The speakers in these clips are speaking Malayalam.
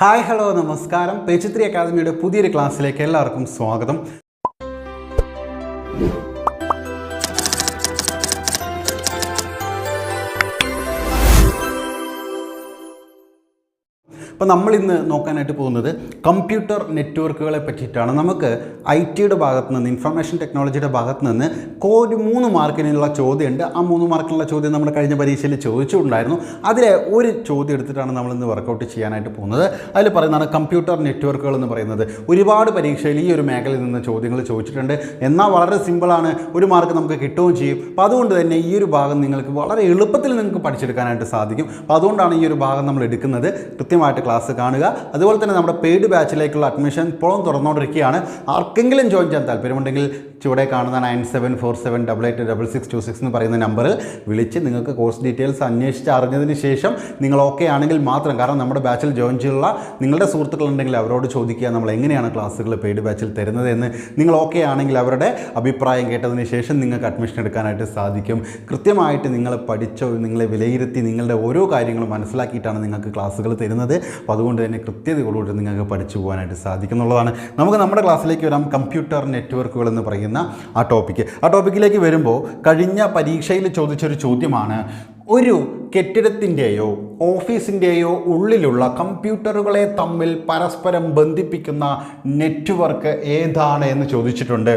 ഹായ് ഹലോ നമസ്കാരം. പേച്ചിത്രി അക്കാദമിയുടെ പുതിയൊരു ക്ലാസ്സിലേക്ക് എല്ലാവർക്കും സ്വാഗതം. അപ്പോൾ നമ്മൾ ഇന്ന് നോക്കാനായിട്ട് പോകുന്നത് കമ്പ്യൂട്ടർ നെറ്റ്വർക്കുകളെ പറ്റിയിട്ടാണ്. നമുക്ക് ഐ ടിയുടെ ഭാഗത്ത് നിന്ന് ഇൻഫർമേഷൻ ടെക്നോളജിയുടെ ഭാഗത്ത് നിന്ന് ഒരു മൂന്ന് മാർക്കിനുള്ള ചോദ്യമുണ്ട്. ആ മൂന്ന് മാർക്കിനുള്ള ചോദ്യം നമ്മൾ കഴിഞ്ഞ പരീക്ഷയിൽ ചോദിച്ചിട്ടുണ്ടായിരുന്നു. അതിലെ ഒരു ചോദ്യം എടുത്തിട്ടാണ് നമ്മൾ ഇന്ന് വർക്കൗട്ട് ചെയ്യാനായിട്ട് പോകുന്നത്. അതിൽ പറയുന്നതാണ് കമ്പ്യൂട്ടർ നെറ്റ്വർക്കുകൾ എന്ന് പറയുന്നത്. ഒരുപാട് പരീക്ഷയിൽ ഈ ഒരു മേഖലയിൽ നിന്ന് ചോദ്യങ്ങൾ ചോദിച്ചിട്ടുണ്ട്. എന്നാൽ വളരെ സിമ്പിളാണ് ഒരു മാർക്ക് നമുക്ക് കിട്ടുകയും ചെയ്യും. അപ്പോൾ അതുകൊണ്ട് തന്നെ ഈ ഒരു ഭാഗം നിങ്ങൾക്ക് വളരെ എളുപ്പത്തിൽ നിങ്ങൾക്ക് പഠിച്ചെടുക്കാനായിട്ട് സാധിക്കും. അപ്പോൾ അതുകൊണ്ടാണ് ഈ ഒരു ഭാഗം നമ്മൾ എടുക്കുന്നത്. കൃത്യമായിട്ട് ക്ലാസ് കാണുക. അതുപോലെ തന്നെ നമ്മുടെ പെയ്ഡ് ബാച്ചിലേക്കുള്ള അഡ്മിഷൻ ഇപ്പോഴും തുറന്നുകൊണ്ടിരിക്കുകയാണ്. ആർക്കെങ്കിലും ജോയിൻ ചെയ്യാൻ താല്പര്യമുണ്ടെങ്കിൽ ചുവടെ കാണുന്ന nine seven four seven double eight double six two six എന്ന് പറയുന്ന നമ്പറിൽ വിളിച്ച് നിങ്ങൾക്ക് കോഴ്സ് ഡീറ്റെയിൽസ് അന്വേഷിച്ച് അറിഞ്ഞതിന് ശേഷം നിങ്ങൾ ഓക്കെ ആണെങ്കിൽ മാത്രം കാരണം നമ്മുടെ ബാച്ചിൽ ജോയിൻ ചെയ്തുള്ള നിങ്ങളുടെ സുഹൃത്തുക്കളുണ്ടെങ്കിൽ അവരോട് ചോദിക്കുക നമ്മൾ എങ്ങനെയാണ് ക്ലാസ്സുകൾ പെയ്ഡ് ബാച്ചിൽ തരുന്നത്? എന്ന് നിങ്ങൾ ഓക്കെ ആണെങ്കിൽ അവരുടെ അഭിപ്രായം കേട്ടതിന് ശേഷം നിങ്ങൾക്ക് അഡ്മിഷൻ എടുക്കാനായിട്ട് സാധിക്കും. കൃത്യമായിട്ട് നിങ്ങൾ പഠിച്ചോ നിങ്ങളെ വിലയിരുത്തി നിങ്ങളുടെ ഓരോ കാര്യങ്ങളും മനസ്സിലാക്കിയിട്ടാണ് നിങ്ങൾക്ക് ക്ലാസ്സുകൾ തരുന്നത്. അപ്പോൾ അതുകൊണ്ട് തന്നെ കൃത്യതയോടുകൂടി നിങ്ങൾക്ക് പഠിച്ചു പോകാനായിട്ട് സാധിക്കും എന്നുള്ളതാണ്. നമുക്ക് നമ്മുടെ ക്ലാസ്സിലേക്ക് വരാം. കമ്പ്യൂട്ടർ നെറ്റ്വർക്കുകൾ എന്ന് പറയുന്ന ആ ടോപ്പിക് ആ ടോപ്പിക്കിലേക്ക് വരുമ്പോൾ കഴിഞ്ഞ പരീക്ഷയിൽ ചോദിച്ചൊരു ചോദ്യമാണ് ഒരു കെട്ടിടത്തിന്റെയോ ഓഫീസിന്റെയോ ഉള്ളിലുള്ള കമ്പ്യൂട്ടറുകളെ തമ്മിൽ പരസ്പരം ബന്ധിപ്പിക്കുന്ന നെറ്റ്വർക്ക് ഏതാണ്? എന്ന് ചോദിച്ചിട്ടുണ്ട്.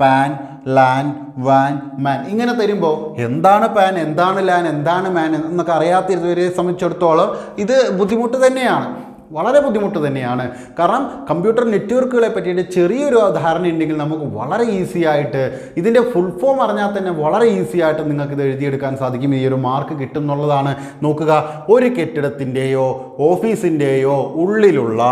പാൻ ലാൻ വാൻ മാൻ. ഇങ്ങനെ തരുമ്പോൾ എന്താണ് പാൻ എന്താണ് ലാൻ എന്താണ് മാൻ എന്നൊക്കെ അറിയാത്തിരുന്നവരെ സംബന്ധിച്ചിടത്തോളം ഇത് ബുദ്ധിമുട്ട് തന്നെയാണ്. വളരെ ബുദ്ധിമുട്ട് തന്നെയാണ്. കാരണം കമ്പ്യൂട്ടർ നെറ്റ്വർക്കുകളെ പറ്റിയിട്ട് ചെറിയൊരു ധാരണ ഉണ്ടെങ്കിൽ നമുക്ക് വളരെ ഈസി ആയിട്ട് ഇതിന്റെ ഫുൾ ഫോം അറിഞ്ഞാൽ തന്നെ വളരെ ഈസി ആയിട്ട് നിങ്ങൾക്ക് ഇത് എഴുതിയെടുക്കാൻ സാധിക്കും. ഈ ഒരു മാർക്ക് കിട്ടും എന്നുള്ളതാണ് നോക്കുക ഒരു കെട്ടിടത്തിന്റെയോ ഓഫീസിന്റെയോ ഉള്ളിലുള്ള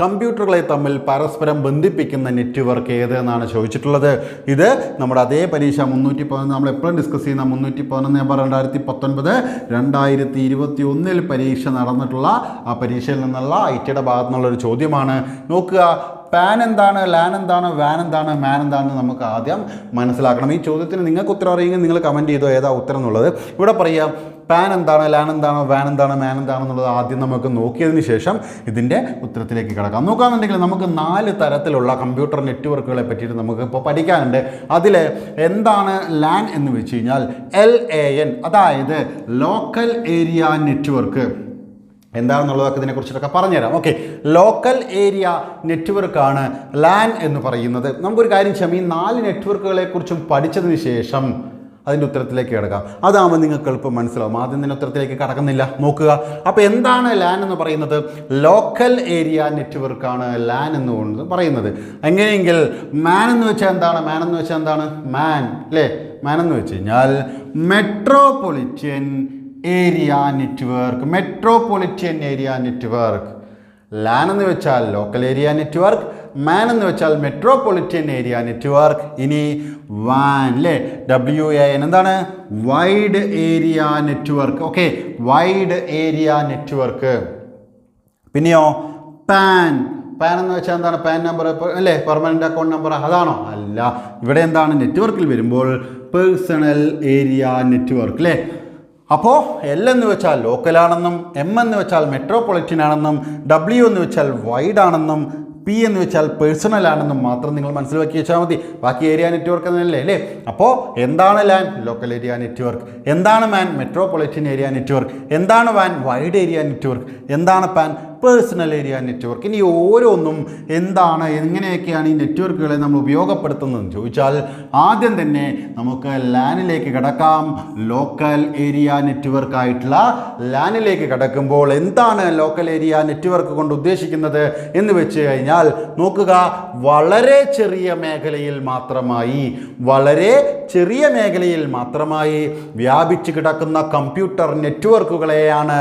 കമ്പ്യൂട്ടറുകളെ തമ്മിൽ പരസ്പരം ബന്ധിപ്പിക്കുന്ന നെറ്റ്വർക്ക് ഏതെന്നാണ് ചോദിച്ചിട്ടുള്ളത്. ഇത് നമ്മുടെ അതേ പരീക്ഷ മുന്നൂറ്റി പതിനൊന്ന് നമ്മൾ എപ്പോഴും ഡിസ്കസ് ചെയ്യുന്ന മുന്നൂറ്റി പതിനൊന്ന് നമ്പർ രണ്ടായിരത്തി പത്തൊൻപത് രണ്ടായിരത്തി ഇരുപത്തി ഒന്നിൽ പരീക്ഷ നടന്നിട്ടുള്ള ആ പരീക്ഷയിൽ നിന്നുള്ള ഐ ടിയുടെ ഭാഗത്തു നിന്നുള്ളൊരു ചോദ്യമാണ്. നോക്കുക പാൻ എന്താണ് ലാൻ എന്താണ് വാൻ എന്താണ് മാൻ എന്താണെന്ന് നമുക്ക് ആദ്യം മനസ്സിലാക്കണം. ഈ ചോദ്യത്തിന് നിങ്ങൾക്ക് ഉത്തരം അറിയുമെങ്കിൽ നിങ്ങൾ കമന്റ് ചെയ്തോ ഏതാ ഉത്തരം എന്നുള്ളത്. ഇവിടെ പറയാം പാൻ എന്താണ് ലാൻ എന്താണ് വാൻ എന്താണ് മാൻ എന്താണെന്നുള്ളത് ആദ്യം നമുക്ക് നോക്കിയതിന് ശേഷം ഇതിന്റെ ഉത്തരത്തിലേക്ക് കിടക്കാം. നോക്കുകയാണെന്നുണ്ടെങ്കിൽ നമുക്ക് നാല് തരത്തിലുള്ള കമ്പ്യൂട്ടർ നെറ്റ്വർക്കുകളെ പറ്റിയിട്ട് നമുക്ക് ഇപ്പോൾ പഠിക്കാനുണ്ട്. അതിൽ എന്താണ് ലാൻ എന്ന് വെച്ച് കഴിഞ്ഞാൽ എൽ എ എൻ അതായത് ലോക്കൽ ഏരിയ നെറ്റ്വർക്ക് എന്താണെന്നുള്ളതൊക്കെ ഇതിനെക്കുറിച്ചിട്ടൊക്കെ പറഞ്ഞുതരാം. ഓക്കെ ലോക്കൽ ഏരിയ നെറ്റ്വർക്കാണ് ലാൻ എന്ന് പറയുന്നത്. നമുക്കൊരു കാര്യം ചെയ്യാം. ഈ നാല് നെറ്റ്വർക്കുകളെക്കുറിച്ചും പഠിച്ചതിന് ശേഷം അതിന്റെ ഉത്തരത്തിലേക്ക് കിടക്കാം. അതാകുമ്പോൾ നിങ്ങൾക്ക് എളുപ്പം മനസ്സിലാവും. ആദ്യം തന്നെ ഉത്തരത്തിലേക്ക് കടക്കുന്നില്ല. നോക്കുക. അപ്പോൾ എന്താണ് ലാൻ എന്ന് പറയുന്നത്? ലോക്കൽ ഏരിയ നെറ്റ്വർക്കാണ് ലാൻ എന്ന് പറയുന്നത്. എങ്ങനെയെങ്കിൽ മാൻ എന്ന് വെച്ചാൽ എന്താണ്? മാൻ എന്ന് വെച്ചാൽ എന്താണ്? മാൻ അല്ലേ മാൻ എന്ന് വെച്ച് കഴിഞ്ഞാൽ metropolitan area network metropolitan area network. LAN എന്ന് വെച്ചാൽ ലോക്കൽ ഏരിയ നെറ്റ്വർക്ക് മാൻ എന്ന് വെച്ചാൽ മെട്രോപൊളിറ്റൻ ഏരിയ നെറ്റ്വർക്ക്. ഇനി വാൻ അല്ലേ ഡബ്ല്യു എ എൻ എന്താണ്? Wide area network. Okay wide area network. പിന്നെയോ പാൻ പാൻ എന്ന് വെച്ചാൽ എന്താണ്? പാൻ നമ്പർ അല്ലേ? പെർമനന്റ് അക്കൗണ്ട് നമ്പർ അതാണോ? അല്ല. ഇവിടെ എന്താണ്? നെറ്റ്വർക്കിൽ വരുമ്പോൾ പേഴ്സണൽ ഏരിയ നെറ്റ്വർക്ക് അല്ലേ? അപ്പോൾ എൽ എന്ന് വെച്ചാൽ ലോക്കലാണെന്നും എം എന്ന് വെച്ചാൽ മെട്രോപൊളിറ്റൻ ആണെന്നും ഡബ്ല്യു എന്ന് വെച്ചാൽ വൈഡ് ആണെന്നും പി എന്ന് വെച്ചാൽ പേഴ്സണൽ ആണെന്നും മാത്രം നിങ്ങൾ മനസ്സിലാക്കി വെച്ചാൽ മതി. ബാക്കി ഏരിയ നെറ്റ്വർക്ക് എന്നല്ലേ അല്ലേ? അപ്പോൾ എന്താണ് ലാൻ ലോക്കൽ ഏരിയ നെറ്റ്വർക്ക് എന്താണ് മാൻ മെട്രോപൊളിറ്റൻ ഏരിയ നെറ്റ്വർക്ക് എന്താണ് വാൻ വൈഡ് ഏരിയ നെറ്റ്വർക്ക് എന്താണ് പാൻ പേഴ്സണൽ ഏരിയ നെറ്റ്വർക്ക് ഇനി ഓരോന്നും എന്താണ് എങ്ങനെയൊക്കെയാണ് ഈ നെറ്റ്വർക്കുകളെ നമ്മൾ ഉപയോഗപ്പെടുത്തുന്നതെന്ന് ചോദിച്ചാൽ ആദ്യം തന്നെ നമുക്ക് ലാനിലേക്ക് കിടക്കാം. ലോക്കൽ ഏരിയ നെറ്റ്വർക്ക് ആയിട്ടുള്ള ലാനിലേക്ക് കിടക്കുമ്പോൾ എന്താണ് ലോക്കൽ ഏരിയ നെറ്റ്വർക്ക് കൊണ്ട് ഉദ്ദേശിക്കുന്നത് എന്ന് വെച്ച് കഴിഞ്ഞാൽ നോക്കുക വളരെ ചെറിയ മേഖലയിൽ മാത്രമായി വളരെ ചെറിയ മേഖലയിൽ മാത്രമായി വ്യാപിച്ചു കിടക്കുന്ന കമ്പ്യൂട്ടർ നെറ്റ്വർക്കുകളെയാണ്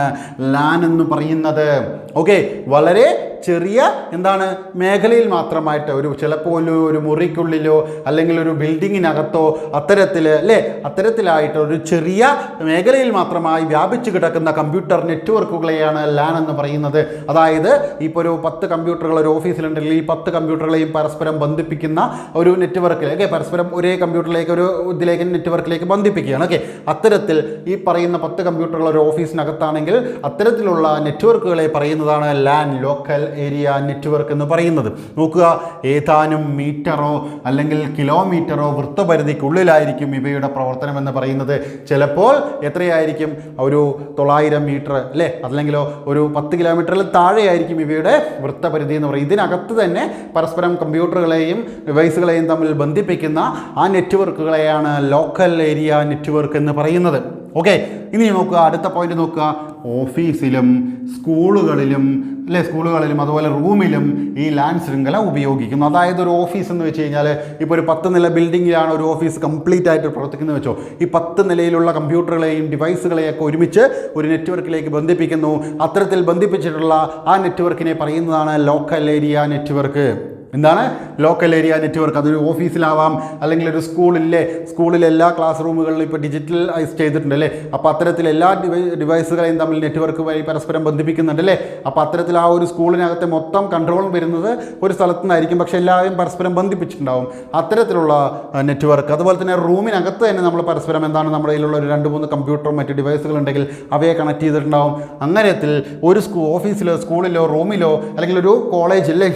ലാൻ എന്ന് പറയുന്നത്. ഓക്കെ വളരെ ചെറിയ എന്താണ് മേഖലയിൽ മാത്രമായിട്ട് ഒരു ചിലപ്പോൾ ഒരു ഒരു മുറിക്കുള്ളിലോ അല്ലെങ്കിൽ ഒരു ബിൽഡിങ്ങിനകത്തോ അത്തരത്തിൽ അല്ലേ? അത്തരത്തിലായിട്ട് ഒരു ചെറിയ മേഖലയിൽ മാത്രമായി വ്യാപിച്ചു കിടക്കുന്ന കമ്പ്യൂട്ടർ നെറ്റ്വർക്കുകളെയാണ് ലാൻ എന്ന് പറയുന്നത്. അതായത് ഇപ്പോൾ ഒരു പത്ത് കമ്പ്യൂട്ടറുകൾ ഒരു ഓഫീസിലുണ്ടെങ്കിൽ ഈ പത്ത് കമ്പ്യൂട്ടറുകളെയും പരസ്പരം ബന്ധിപ്പിക്കുന്ന ഒരു നെറ്റ്വർക്കിൽ ഓക്കെ പരസ്പരം ഒരേ കമ്പ്യൂട്ടറിലേക്ക് ഒരു ഇതിലേക്ക് നെറ്റ്വർക്കിലേക്ക് ബന്ധിപ്പിക്കുകയാണ് ഓക്കെ. അത്തരത്തിൽ ഈ പറയുന്ന പത്ത് കമ്പ്യൂട്ടറുകൾ ഒരു ഓഫീസിനകത്താണെങ്കിൽ അത്തരത്തിലുള്ള നെറ്റ്വർക്കുകളെ പറയുന്നതാണ് ലാൻ ലോക്കൽ ഏരിയ നെറ്റ്വർക്ക് എന്ന് പറയുന്നത്. നോക്കുക ഏതാനും മീറ്ററോ അല്ലെങ്കിൽ കിലോമീറ്ററോ വൃത്തപരിധിക്കുള്ളിലായിരിക്കും ഇവയുടെ പ്രവർത്തനം എന്ന് പറയുന്നത്. ചിലപ്പോൾ എത്രയായിരിക്കും? ഒരു തൊള്ളായിരം മീറ്റർ അല്ലേ? അല്ലെങ്കിലോ ഒരു പത്ത് കിലോമീറ്ററിൽ താഴെയായിരിക്കും ഇവയുടെ വൃത്തപരിധി എന്ന് പറയുന്നത്. ഇതിനകത്ത് തന്നെ പരസ്പരം കമ്പ്യൂട്ടറുകളെയും ഡിവൈസുകളെയും തമ്മിൽ ബന്ധിപ്പിക്കുന്ന ആ നെറ്റ്വർക്കുകളെയാണ് ലോക്കൽ ഏരിയ നെറ്റ്വർക്ക് എന്ന് പറയുന്നത്. ഓക്കെ ഇനി നോക്കുക അടുത്ത പോയിന്റ് നോക്കുക. ഓഫീസിലും സ്കൂളുകളിലും അല്ലേ സ്കൂളുകളിലും അതുപോലെ റൂമിലും ഈ ലാൻഡ് ശൃംഖല ഉപയോഗിക്കുന്നു. അതായത് ഒരു ഓഫീസ് എന്ന് വെച്ച് കഴിഞ്ഞാൽ ഇപ്പോൾ ഒരു പത്ത് നില ബിൽഡിങ്ങിലാണ് ഒരു ഓഫീസ് കംപ്ലീറ്റ് ആയിട്ട് പ്രവർത്തിക്കുന്നത് വെച്ചോ. ഈ പത്ത് നിലയിലുള്ള കമ്പ്യൂട്ടറുകളെയും ഡിവൈസുകളെയും ഒക്കെ ഒരുമിച്ച് ഒരു നെറ്റ്വർക്കിലേക്ക് ബന്ധിപ്പിക്കുന്നു. അത്തരത്തിൽ ബന്ധിപ്പിച്ചിട്ടുള്ള ആ നെറ്റ്വർക്കിനെ പറയുന്നതാണ് ലോക്കൽ ഏരിയ നെറ്റ്വർക്ക് എന്താണ്? ലോക്കൽ ഏരിയ നെറ്റ്വർക്ക് അതൊരു ഓഫീസിലാവാം അല്ലെങ്കിൽ ഒരു സ്കൂളിലെ സ്കൂളിലെ എല്ലാ ക്ലാസ് റൂമുകളിലും ഇപ്പോൾ ഡിജിറ്റലൈസ് ചെയ്തിട്ടുണ്ട് അല്ലേ? അപ്പോൾ അത്തരത്തിൽ എല്ലാ ഡിവൈ ഡിവൈസുകളെയും തമ്മിൽ നെറ്റ്വർക്ക് വഴി പരസ്പരം ബന്ധിപ്പിക്കുന്നുണ്ട് അല്ലേ? അപ്പോൾ അത്തരത്തിൽ ആ ഒരു സ്കൂളിനകത്തെ മൊത്തം കൺട്രോൾ വരുന്നത് ഒരു സ്ഥലത്തു നിന്നായിരിക്കും. പക്ഷേ എല്ലാവരും പരസ്പരം ബന്ധിപ്പിച്ചിട്ടുണ്ടാവും. അത്തരത്തിലുള്ള നെറ്റ്വർക്ക് അതുപോലെ തന്നെ റൂമിനകത്ത് തന്നെ നമ്മൾ പരസ്പരം എന്താണ്? നമ്മുടെ കയ്യിലുള്ള ഒരു രണ്ട് മൂന്ന് കമ്പ്യൂട്ടറും മറ്റ് ഡിവൈസുകളുണ്ടെങ്കിൽ അവയെ കണക്ട് ചെയ്തിട്ടുണ്ടാവും. അങ്ങനെയത്തിൽ ഒരു സ്കൂ ഓഫീസിലോ സ്കൂളിലോ റൂമിലോ അല്ലെങ്കിൽ ഒരു കോളേജില്ലേ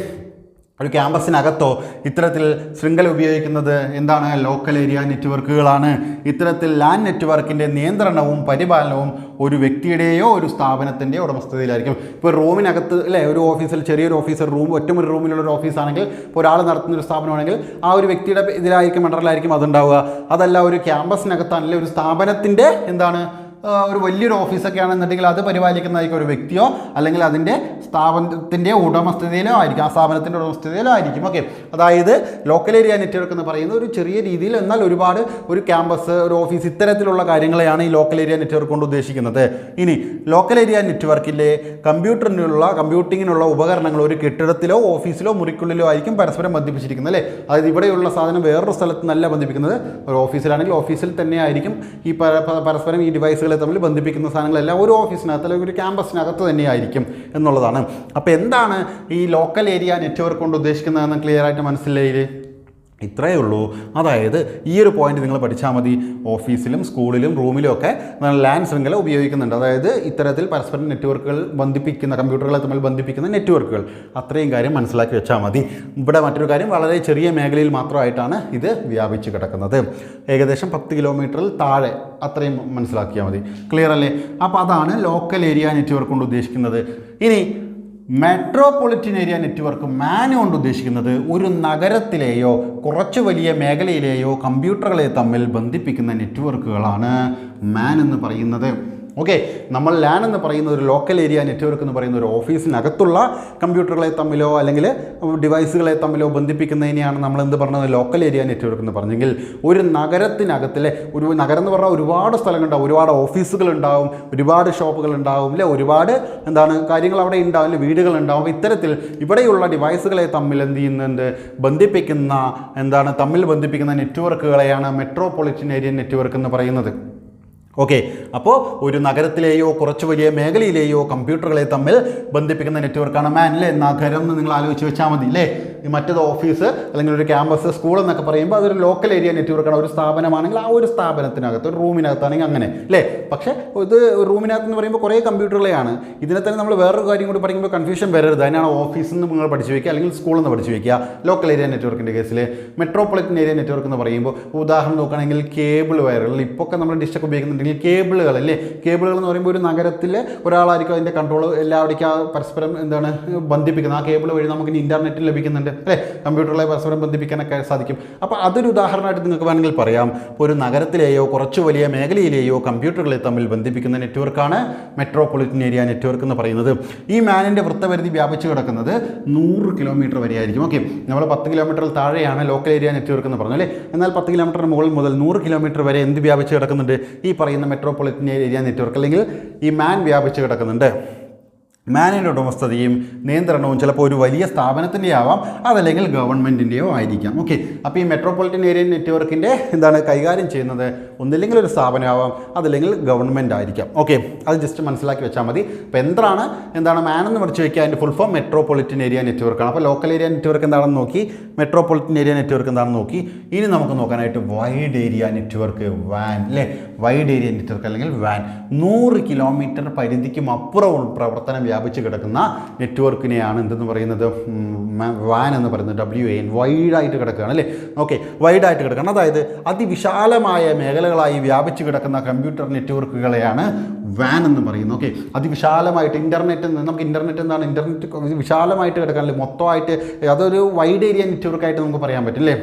ഒരു ക്യാമ്പസിനകത്തോ ഇത്തരത്തിൽ ശൃംഖല ഉപയോഗിക്കുന്നത് എന്താണ്? ലോക്കൽ ഏരിയ നെറ്റ്വർക്കുകളാണ്. ഇത്തരത്തിൽ ലാൻഡ് നെറ്റ്വർക്കിന്റെ നിയന്ത്രണവും പരിപാലനവും ഒരു വ്യക്തിയുടെയോ ഒരു സ്ഥാപനത്തിന്റെയോ ഉടമസ്ഥതയിലായിരിക്കും. ഇപ്പോൾ റൂമിനകത്ത് അല്ലേ ഒരു ഓഫീസിൽ ചെറിയൊരു ഓഫീസർ റൂം ഒറ്റമൊരു റൂമിലുള്ള ഒരു ഓഫീസാണെങ്കിൽ ഇപ്പോൾ ഒരാൾ നടത്തുന്ന ഒരു സ്ഥാപനമാണെങ്കിൽ ആ ഒരു വ്യക്തിയുടെ ഇതിലായിരിക്കും മണ്ടറിലായിരിക്കും അതുണ്ടാവുക. അതല്ല ഒരു ക്യാമ്പസിനകത്താണെങ്കിൽ ഒരു സ്ഥാപനത്തിന്റെ എന്താണ്? ഒരു വലിയൊരു ഓഫീസൊക്കെ ആണെന്നുണ്ടെങ്കിൽ അത് പരിപാലിക്കുന്നതായിരിക്കും ഒരു വ്യക്തിയോ അല്ലെങ്കിൽ അതിന്റെ സ്ഥാപനത്തിന്റെ ഉടമസ്ഥതയിലോ ആയിരിക്കും ആ സ്ഥാപനത്തിന്റെ ഉടമസ്ഥതയിലോ ആയിരിക്കും. ഓക്കെ അതായത് ലോക്കൽ ഏരിയ നെറ്റ്വർക്ക് എന്ന് പറയുന്നത് ഒരു ചെറിയ രീതിയിൽ എന്നാൽ ഒരുപാട് ഒരു ക്യാമ്പസ് ഒരു ഓഫീസ് ഇത്തരത്തിലുള്ള കാര്യങ്ങളെയാണ് ഈ ലോക്കൽ ഏരിയ നെറ്റ്വർക്ക് കൊണ്ട് ഉദ്ദേശിക്കുന്നത്. ഇനി ലോക്കൽ ഏരിയ നെറ്റ്വർക്കിലെ കമ്പ്യൂട്ടറിനുള്ള കമ്പ്യൂട്ടിങ്ങിനുള്ള ഉപകരണങ്ങൾ ഒരു കെട്ടിടത്തിലോ ഓഫീസിലോ മുറിക്കുള്ളിലോ ആയിരിക്കും പരസ്പരം ബന്ധിപ്പിച്ചിരിക്കുന്നത് അല്ലേ? അതായത് ഇവിടെയുള്ള സാധനം വേറൊരു സ്ഥലത്ത് നല്ല ബന്ധിപ്പിക്കുന്നത് ഒരു ഓഫീസിലാണെങ്കിൽ ഓഫീസിൽ തന്നെ ആയിരിക്കും ഈ പരസ്പരം ഈ ഡിവൈസുകളെ തമ്മിൽ ബന്ധിപ്പിക്കുന്ന സാധനങ്ങളെല്ലാം ഒരു ഓഫീസിനകത്ത് അല്ലെങ്കിൽ ഒരു ക്യാമ്പസിനകത്ത് തന്നെയായിരിക്കും എന്നുള്ളതാണ്. അപ്പോൾ എന്താണ് ഈ ലോക്കൽ ഏരിയ നെറ്റ്വർക്ക് കൊണ്ട് ഉദ്ദേശിക്കുന്നതെന്ന് ക്ലിയർ ആയിട്ട് മനസ്സിലായില്ലേ? ഇത്രയേ ഉള്ളൂ. അതായത് ഈ ഒരു പോയിന്റ് നിങ്ങൾ പഠിച്ചാൽ മതി. ഓഫീസിലും സ്കൂളിലും റൂമിലും ഒക്കെ ലാൻഡ് ശൃംഖല ഉപയോഗിക്കുന്നുണ്ട്. അതായത് ഇത്തരത്തിൽ പരസ്പരം നെറ്റ്വർക്കുകൾ ബന്ധിപ്പിക്കുന്ന കമ്പ്യൂട്ടറുകളെ തമ്മിൽ ബന്ധിപ്പിക്കുന്ന നെറ്റ്വർക്കുകൾ. അത്രയും കാര്യം മനസ്സിലാക്കി വെച്ചാൽ മതി. ഇവിടെ മറ്റൊരു കാര്യം വളരെ ചെറിയ മേഖലയിൽ മാത്രമായിട്ടാണ് ഇത് വ്യാപിച്ച് കിടക്കുന്നത്. ഏകദേശം പത്ത് കിലോമീറ്ററിൽ താഴെ അത്രയും മനസ്സിലാക്കിയാൽ മതി. ക്ലിയർ അല്ലേ? അപ്പോൾ അതാണ് ലോക്കൽ ഏരിയ നെറ്റ്വർക്ക് കൊണ്ട് ഉദ്ദേശിക്കുന്നത്. ഇനി മെട്രോപൊളിറ്റൻ ഏരിയ നെറ്റ്വർക്ക് മാൻ കൊണ്ട് ഉദ്ദേശിക്കുന്നത് ഒരു നഗരത്തിലെയോ കുറച്ച് വലിയ മേഖലയിലെയോ കമ്പ്യൂട്ടറുകളെ തമ്മിൽ ബന്ധിപ്പിക്കുന്ന നെറ്റ്വർക്കുകളാണ് മാൻ എന്ന് പറയുന്നത്. ഓക്കെ നമ്മൾ ലാൻ എന്ന് പറയുന്ന ഒരു ലോക്കൽ ഏരിയ നെറ്റ്വർക്ക് എന്ന് പറയുന്ന ഒരു ഓഫീസിനകത്തുള്ള കമ്പ്യൂട്ടറുകളെ തമ്മിലോ അല്ലെങ്കിൽ ഡിവൈസുകളെ തമ്മിലോ ബന്ധിപ്പിക്കുന്നതിനെയാണ് നമ്മൾ എന്ത് പറഞ്ഞത്? ലോക്കൽ ഏരിയ നെറ്റ്വർക്ക് എന്ന് പറഞ്ഞെങ്കിൽ ഒരു നഗരത്തിനകത്തിലെ ഒരു നഗരം എന്ന് പറഞ്ഞാൽ ഒരുപാട് സ്ഥലങ്ങളുണ്ടാവും ഒരുപാട് ഓഫീസുകൾ ഉണ്ടാവും ഒരുപാട് ഷോപ്പുകൾ ഉണ്ടാവും അല്ലെ? ഒരുപാട് എന്താണ് കാര്യങ്ങൾ അവിടെ ഉണ്ടാവും അല്ലെ? വീടുകൾ ഉണ്ടാവും ഇത്തരത്തിൽ ഇവിടെയുള്ള ഡിവൈസുകളെ തമ്മിൽ എന്ത് ചെയ്യുന്നുണ്ട്? ബന്ധിപ്പിക്കുന്ന എന്താണ് തമ്മിൽ ബന്ധിപ്പിക്കുന്ന നെറ്റ്വർക്കുകളെയാണ് മെട്രോപൊളിറ്റൻ ഏരിയ നെറ്റ്വർക്ക് എന്ന് പറയുന്നത്. ഓക്കെ അപ്പോൾ ഒരു നഗരത്തിലെയോ കുറച്ച് വലിയ മേഖലയിലെയോ കമ്പ്യൂട്ടറുകളെ തമ്മിൽ ബന്ധിപ്പിക്കുന്ന നെറ്റ്വർക്കാണ് മാൻ അല്ലേ നഗരം എന്ന് നിങ്ങൾ ആലോചിച്ച് വെച്ചാൽ മതി അല്ലേ? മറ്റേത് ഓഫീസ് അല്ലെങ്കിൽ ഒരു ക്യാമ്പസ് സ്കൂൾ എന്നൊക്കെ പറയുമ്പോൾ അതൊരു ലോക്കൽ ഏരിയ നെറ്റ്വർക്കാണ്. ഒരു സ്ഥാപനമാണെങ്കിൽ ആ ഒരു സ്ഥാപനത്തിനകത്ത് ഒരു റൂമിനകത്താണെങ്കിൽ അങ്ങനെ അല്ലേ? പക്ഷേ ഇത് റൂമിനകത്ത് എന്ന് പറയുമ്പോൾ കുറേ കമ്പ്യൂട്ടറുകളെയാണ്. ഇതിനെ തന്നെ നമ്മൾ വേറൊരു കാര്യം കൂടി പഠിക്കുമ്പോൾ കൺഫ്യൂഷൻ വരരുത്. അതിനാണ് ഓഫീസിൽ നിന്ന് നിങ്ങൾ പഠിച്ചു വയ്ക്കുക അല്ലെങ്കിൽ സ്കൂളിൽ നിന്ന് പഠിച്ചു വയ്ക്കുക ലോക്കൽ ഏരിയ നെറ്റ്വർക്കിന്റെ കേസിൽ മെട്രോപൊളിറ്റൻ ഏരിയ നെറ്റ്വർക്ക് എന്ന് പറയുമ്പോൾ ഉദാഹരണം നോക്കുകയാണെങ്കിൽ കേബിൾ വയറുകൾ ഇപ്പോൾ ഒക്കെ നമ്മൾ ഡിഷൊക്കെ ഉപയോഗിക്കുന്നുണ്ടെങ്കിൽ കേബിളുകൾ അല്ലേ? കേബിളുകൾ എന്ന് പറയുമ്പോൾ ഒരു നഗരത്തിൽ ഒരാളായിരിക്കും അതിന്റെ കൺട്രോൾ എല്ലാവരുടെയും പരസ്പരം എന്താണ് ബന്ധിപ്പിക്കുന്നത്. ആ കേബിൾ വഴി നമുക്ക് ഇന്റർനെറ്റ് ലഭിക്കുന്നുണ്ട് അല്ലേ? കമ്പ്യൂട്ടറുകളെ പരസ്പരം ബന്ധിപ്പിക്കാനൊക്കെ സാധിക്കും. അപ്പോൾ അതൊരു ഉദാഹരണമായിട്ട് നിങ്ങൾക്ക് വേണമെങ്കിൽ പറയാം. ഒരു നഗരത്തിലെയോ കുറച്ച് വലിയ മേഖലയിലെയോ കമ്പ്യൂട്ടറുകളെ തമ്മിൽ ബന്ധിപ്പിക്കുന്ന നെറ്റ്വർക്കാണ് മെട്രോപൊളിറ്റൻ ഏരിയ നെറ്റ്വർക്ക് എന്ന് പറയുന്നത്. ഈ മാനിന്റെ വൃത്തപരിധി വ്യാപിച്ചു കിടക്കുന്നത് നൂറ് കിലോമീറ്റർ വരെയായിരിക്കും. ഓക്കെ. നമ്മൾ പത്ത് കിലോമീറ്ററിൽ താഴെയാണ് ലോക്കൽ ഏരിയ നെറ്റ്വർക്ക് എന്ന് പറഞ്ഞാൽ എന്നാൽ പത്ത് കിലോമീറ്ററിന് മുകളിൽ മുതൽ നൂറ് കിലോമീറ്റർ വരെ എന്ത് വ്യാപിച്ച് കിടക്കുന്നുണ്ട്? ഈ പറയുന്ന മെട്രോപൊളിറ്റൻ ഏരിയ നെറ്റ്വർക്ക് അല്ലെങ്കിൽ ഈ മാൻ വ്യാപിച്ച് കിടക്കുന്നുണ്ട്. മാനിന്റെ ഉടമസ്ഥതയും നിയന്ത്രണവും ചിലപ്പോൾ ഒരു വലിയ സ്ഥാപനത്തിന്റെ ആവാം അതല്ലെങ്കിൽ ഗവൺമെന്റിന്റെയോ ആയിരിക്കാം. ഓക്കെ അപ്പോൾ ഈ മെട്രോപൊളിറ്റൻ ഏരിയ നെറ്റ്വർക്കിന്റെ എന്താണ് കൈകാര്യം ചെയ്യുന്നത്? ഒന്നില്ലെങ്കിൽ ഒരു സ്ഥാപനമാവാം അതല്ലെങ്കിൽ ഗവൺമെന്റ് ആയിരിക്കാം. ഓക്കെ അത് ജസ്റ്റ് മനസ്സിലാക്കി വെച്ചാൽ മതി. അപ്പോൾ എന്താണ് എന്താണ് മാൻ എന്ന് പഠിച്ചു വയ്ക്കുക അതിന്റെ ഫുൾ ഫോം മെട്രോപൊളിറ്റൻ ഏരിയ നെറ്റ്വർക്കാണ് അപ്പോൾ ലോക്കൽ ഏരിയ നെറ്റ്വർക്ക് എന്താണെന്ന് നോക്കി? മെട്രോപൊളിറ്റൻ ഏരിയ നെറ്റ്വർക്ക് എന്താണെന്ന് നോക്കി? ഇനി നമുക്ക് നോക്കാനായിട്ട് വൈഡ് ഏരിയ നെറ്റ്വർക്ക് വാൻ അല്ലേ വൈഡ് ഏരിയ നെറ്റ്വർക്ക് അല്ലെങ്കിൽ വാൻ നൂറ് കിലോമീറ്റർ പരിധിക്കും അപ്പുറം പ്രവർത്തനം വ്യാപിച്ച് കിടക്കുന്ന നെറ്റ്വർക്കിനെയാണ് എന്തെന്ന് പറയുന്നത് വാൻ എന്ന് പറയുന്നത് ഡബ്ല്യു എൻ വൈഡായിട്ട് കിടക്കുകയാണ് അല്ലേ? ഓക്കെ വൈഡായിട്ട് കിടക്കുകയാണ്. അതായത് അതിവിശാലമായ മേഖലകളായി വ്യാപിച്ചു കിടക്കുന്ന കമ്പ്യൂട്ടർ നെറ്റ്വർക്കുകളെയാണ് വാൻ എന്ന് പറയുന്നത്. ഓക്കെ അതിവിശാലമായിട്ട് ഇന്റർനെറ്റ് നമുക്ക് ഇന്റർനെറ്റ് എന്താണ്? ഇന്റർനെറ്റ് വിശാലമായിട്ട് കിടക്കാനല്ലേ മൊത്തമായിട്ട് അതൊരു വൈഡ് ഏരിയ നെറ്റ്വർക്കായിട്ട് നമുക്ക് പറയാൻ പറ്റില്ലേ?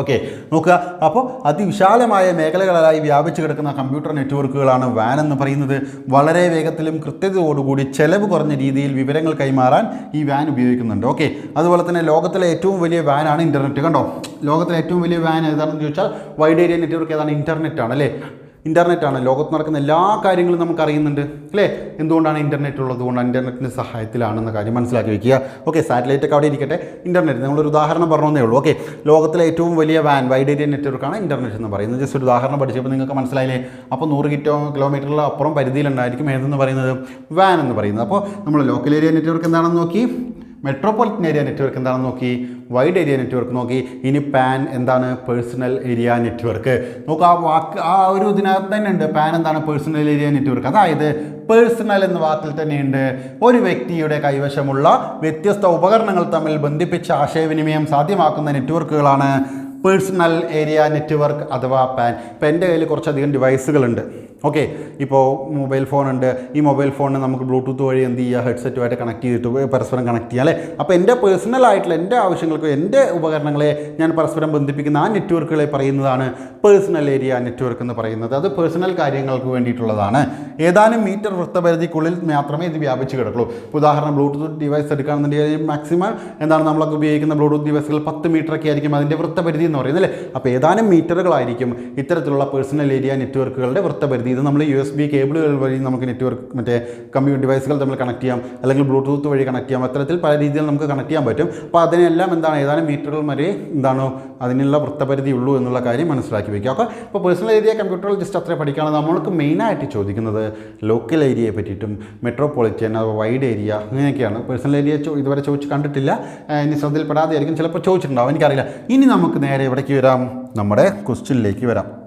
ഓക്കെ നോക്കുക. അപ്പോൾ അതിവിശാലമായ മേഖലകളായി വ്യാപിച്ചു കിടക്കുന്ന കമ്പ്യൂട്ടർ നെറ്റ്വർക്കുകളാണ് വാൻ എന്ന് പറയുന്നത്. വളരെ വേഗത്തിലും കൃത്യതയോടുകൂടി ചെലവ് കുറഞ്ഞ രീതിയിൽ വിവരങ്ങൾ കൈമാറാൻ ഈ വാൻ ഉപയോഗിക്കുന്നുണ്ട്. ഓക്കെ അതുപോലെ തന്നെ ലോകത്തിലെ ഏറ്റവും വലിയ വാനാണ് ഇന്റർനെറ്റ് കണ്ടോ? ലോകത്തിലെ ഏറ്റവും വലിയ വാൻ ഏതാണെന്ന് ചോദിച്ചാൽ വൈഡ് ഏരിയ നെറ്റ്വർക്ക് ഏതാണ്? ഇന്റർനെറ്റ് ആണ് അല്ലേ? ഇന്റർനെറ്റ് ആണ് ലോകത്ത് നടക്കുന്ന എല്ലാ കാര്യങ്ങളും നമുക്ക് അറിയുന്നുണ്ട് അല്ലേ? എന്തുകൊണ്ടാണ് ഇന്റർനെറ്റ് ഉള്ളത്? കൊണ്ടാണ് ഇന്റർനെറ്റിന്റെ സഹായത്തിലാണെന്ന കാര്യം മനസ്സിലാക്കി വെക്കുക. ഓക്കെ സാറ്റലൈറ്റ് ഒക്കെ അവിടെ ഇരിക്കട്ടെ. ഇന്റർനെറ്റ് നമ്മളൊരു ഉദാഹരണം പറഞ്ഞതേ ഉള്ളൂ. ഓക്കെ ലോകത്തിലെ ഏറ്റവും വലിയ വാൻ വൈഡ് ഏരിയ നെറ്റ്വർക്കാണ് ഇന്റർനെറ്റ് എന്ന് പറയുന്നത്. ജസ്റ്റ് ഒരു ഉദാഹരണം പഠിച്ചപ്പോൾ നിങ്ങൾക്ക് മനസ്സിലായില്ലേ? അപ്പോൾ നൂറ് കിറ്റോ കിലോമീറ്ററിൽ അപ്പുറം പരിധിയിലുണ്ടായിരിക്കും ഏതെന്ന് പറയുന്നത്? വാൻ എന്ന് പറയുന്നത്. അപ്പോൾ നമ്മൾ ലോക്കൽ ഏരിയ നെറ്റ്വർക്ക് എന്താണെന്ന് നോക്കി. മെട്രോപൊളിറ്റൻ ഏരിയ നെറ്റ്വർക്ക് എന്താണെന്ന് നോക്കി? വൈഡ് ഏരിയ നെറ്റ്വർക്ക് നോക്കി. ഇനി പാൻ എന്താണ്? പേഴ്സണൽ ഏരിയ നെറ്റ്വർക്ക് നോക്കുക ആ വാക്ക് ആ ഒരു ഇതിനകത്ത് തന്നെ ഉണ്ട്. പാൻ എന്താണ്? പേഴ്സണൽ ഏരിയ നെറ്റ്വർക്ക് അതായത് പേഴ്സണൽ എന്ന വാക്കിൽ തന്നെയുണ്ട്. ഒരു വ്യക്തിയുടെ കൈവശമുള്ള വ്യത്യസ്ത ഉപകരണങ്ങൾ തമ്മിൽ ബന്ധിപ്പിച്ച ആശയവിനിമയം സാധ്യമാക്കുന്ന നെറ്റ്വർക്കുകളാണ് പേഴ്സണൽ ഏരിയ നെറ്റ്വർക്ക് അഥവാ പാൻ ഇപ്പം എന്റെ കയ്യിൽ കുറച്ചധികം ഡിവൈസുകളുണ്ട് ഓക്കെ ഇപ്പോൾ മൊബൈൽ ഫോൺ ഉണ്ട് ഈ മൊബൈൽ ഫോണിന് നമുക്ക് ബ്ലൂടൂത്ത് വഴി എന്ത് ചെയ്യുക ഹെഡ്സെറ്റുമായിട്ട് കണക്ട് ചെയ്തിട്ട് പരസ്പരം കണക്ട് ചെയ്യാം അല്ലേ? അപ്പോൾ എന്റെ പേഴ്സണൽ ആയിട്ടുള്ള എന്റെ ആവശ്യങ്ങൾക്ക് എന്റെ ഉപകരണങ്ങളെ ഞാൻ പരസ്പരം ബന്ധിപ്പിക്കുന്ന ആ നെറ്റ്വർക്കുകളെ പറയുന്നതാണ് പേഴ്സണൽ ഏരിയ നെറ്റ്വർക്ക് എന്ന് പറയുന്നത്. അത് പേഴ്സണൽ കാര്യങ്ങൾക്ക് വേണ്ടിയിട്ടുള്ളതാണ്. ഏതാനും മീറ്റർ വൃത്തപരിധിക്കുള്ളിൽ മാത്രമേ ഇത് വ്യാപിച്ച് കിടക്കുള്ളൂ. ഇപ്പോൾ ഉദാഹരണം ബ്ലൂടൂത്ത് ഡിവൈസ് എടുക്കുകയാണെന്നുണ്ടെങ്കിൽ മാക്സിമം എന്താണ് നമ്മളൊക്കെ ഉപയോഗിക്കുന്ന ബ്ലൂടൂത്ത് ഡിവൈസുകൾ പത്ത് മീറ്ററൊക്കെ ആയിരിക്കും അതിന്റെ വൃത്തപരിധി എന്ന് പറയുന്നത് അല്ലേ? അപ്പോൾ ഏതാനും മീറ്ററുകളായിരിക്കും ഇത്തരത്തിലുള്ള പേഴ്സണൽ ഏരിയ നെറ്റ്വർക്കുകളുടെ വൃത്തപരിധി. ഇത് നമ്മൾ യു എസ് ബി കേബിളുകൾ വഴി നമുക്ക് നെറ്റ്വർക്ക് മറ്റേ കമ്പ്യൂട്ടർ ഡിവൈസുകൾ തമ്മിൽ കണക്ട് ചെയ്യാം. അല്ലെങ്കിൽ ബ്ലൂടൂത്ത് വഴി കണക്ട് ചെയ്യാം. അത്തരത്തിൽ പല രീതിയിൽ നമുക്ക് കണക്ട് ചെയ്യാൻ പറ്റും. അപ്പോൾ അതിനെല്ലാം എന്താണ്? ഏതാനും മീറ്ററുകൾ വരെ എന്താണോ അതിനുള്ള വൃത്തപരിധി ഉള്ളൂ എന്നുള്ള കാര്യം മനസ്സിലാക്കി വയ്ക്കുക അപ്പോൾ ഇപ്പോൾ പേഴ്സണൽ ഏരിയ കമ്പ്യൂട്ടറിൽ ജസ്റ്റ് അത്ര പഠിക്കുകയാണ്. നമ്മൾക്ക് മെയിനായിട്ട് ചോദിക്കുന്നത് ലോക്കൽ ഏരിയയെ പറ്റിയിട്ടും മെട്രോപൊളിറ്റൻ അഥവാ വൈഡ് ഏരിയ അങ്ങനെയൊക്കെയാണ് പേഴ്സണൽ ഏരിയ ഇതുവരെ ചോദിച്ച് കണ്ടിട്ടില്ല. ഇനി ശ്രദ്ധയിൽപ്പെടാതെ ആയിരിക്കും ചിലപ്പോൾ ചോദിച്ചിട്ടുണ്ടാവും. എനിക്കറിയില്ല. ഇനി നമുക്ക് നേരെ എവിടേക്ക് വരാം. നമ്മുടെ ക്വസ്റ്റ്യനിലേക്ക് വരാം.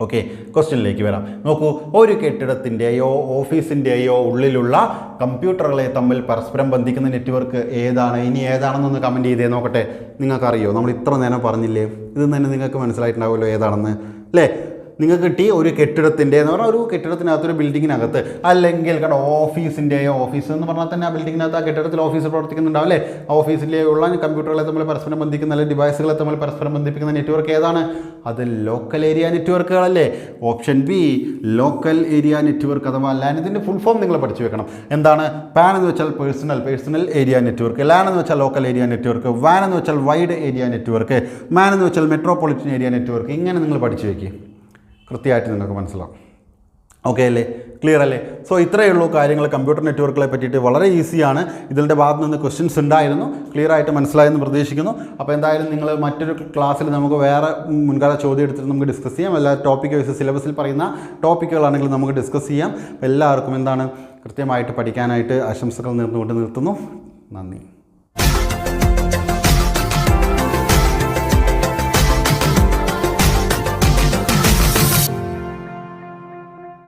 ഓക്കെ ക്വസ്റ്റ്യനിലേക്ക് വരാം. നോക്കൂ ഒരു കെട്ടിടത്തിന്റെയോ ഓഫീസിന്റെയോ ഉള്ളിലുള്ള കമ്പ്യൂട്ടറുകളെ തമ്മിൽ പരസ്പരം ബന്ധിക്കുന്ന നെറ്റ്വർക്ക് ഏതാണ്? ഇനി ഏതാണെന്നൊന്ന് കമന്റ് ചെയ്തേ നോക്കട്ടെ. നിങ്ങൾക്കറിയോ? നമ്മൾ ഇത്ര നേരം പറഞ്ഞില്ലേ? ഇത് തന്നെ നിങ്ങൾക്ക് മനസ്സിലായിട്ടുണ്ടാവുമല്ലോ ഏതാണെന്ന്. അല്ലേ? നിങ്ങൾക്ക് കിട്ടി ഒരു കെട്ടിടത്തിന്റെ എന്ന് പറഞ്ഞാൽ ഒരു കെട്ടിടത്തിനകത്ത് ഒരു ബിൽഡിങ്ങിനകത്ത് അല്ലെങ്കിൽ കേട്ടോ ഓഫീസിന്റെയോ ഓഫീസ് എന്ന് പറഞ്ഞാൽ തന്നെ ആ ബിൽഡിങ്ങിനകത്ത് ആ കെട്ടിടത്തിൽ ഓഫീസ് പ്രവർത്തിക്കുന്നുണ്ടാവും അല്ലേ? ഓഫീസിലേ ഉള്ള കമ്പ്യൂട്ടറുകളെ തമ്മിൽ പരസ്പരം ബന്ധിക്കുന്ന അല്ലെങ്കിൽ ഡിവൈസുകളെ തമ്മിൽ പരസ്പരം ബന്ധിപ്പിക്കുന്ന നെറ്റ്വർക്ക് ഏതാണ്? അത് local area നെറ്റ്വർക്കുകളല്ലേ option B local area network അഥവാ ലാൻ ഇതിന്റെ ഫുൾ ഫോം നിങ്ങൾ പഠിച്ചു വെക്കണം. എന്താണ്? പാൻ എന്ന് വെച്ചാൽ personal personal area network LAN എന്ന് വെച്ചാൽ ലോക്കൽ ഏരിയ നെറ്റ്വർക്ക് വാൻ എന്ന് വെച്ചാൽ വൈഡ് ഏരിയ നെറ്റ്വർക്ക് മാൻ എന്ന് വെച്ചാൽ മെട്രോപൊളിറ്റൻ ഏരിയ നെറ്റ്വർക്ക് ഇങ്ങനെ നിങ്ങൾ പഠിച്ചു വെക്കുക കൃത്യമായിട്ട് നിങ്ങൾക്ക് മനസ്സിലാവും. ഓക്കെ അല്ലേ? ക്ലിയർ അല്ലേ? സോ ഇത്രയേ ഉള്ളൂ കാര്യങ്ങൾ കമ്പ്യൂട്ടർ നെറ്റ്വർക്കുകളെ പറ്റിയിട്ട് വളരെ ഈസിയാണ് ഇതിന്റെ ഭാഗത്ത് നിന്ന് ക്വസ്റ്റ്യൻസ് ഉണ്ടായിരുന്നു. ക്ലിയർ ആയിട്ട് മനസ്സിലായെന്ന് പ്രതീക്ഷിക്കുന്നു. അപ്പോൾ എന്തായാലും നിങ്ങൾ മറ്റൊരു ക്ലാസ്സിൽ നമുക്ക് വേറെ മുൻകാല ചോദ്യം എടുത്തിട്ട് നമുക്ക് ഡിസ്കസ് ചെയ്യാം. എല്ലാ ടോപ്പിക് വൈസ് സിലബസിൽ പറയുന്ന ടോപ്പിക്കുകളാണെങ്കിൽ നമുക്ക് ഡിസ്കസ് ചെയ്യാം. എല്ലാവർക്കും എന്താണ് കൃത്യമായിട്ട് പഠിക്കാനായിട്ട് ആശംസകൾ നേർന്നുകൊണ്ട് നിർത്തുന്നു. നന്ദി.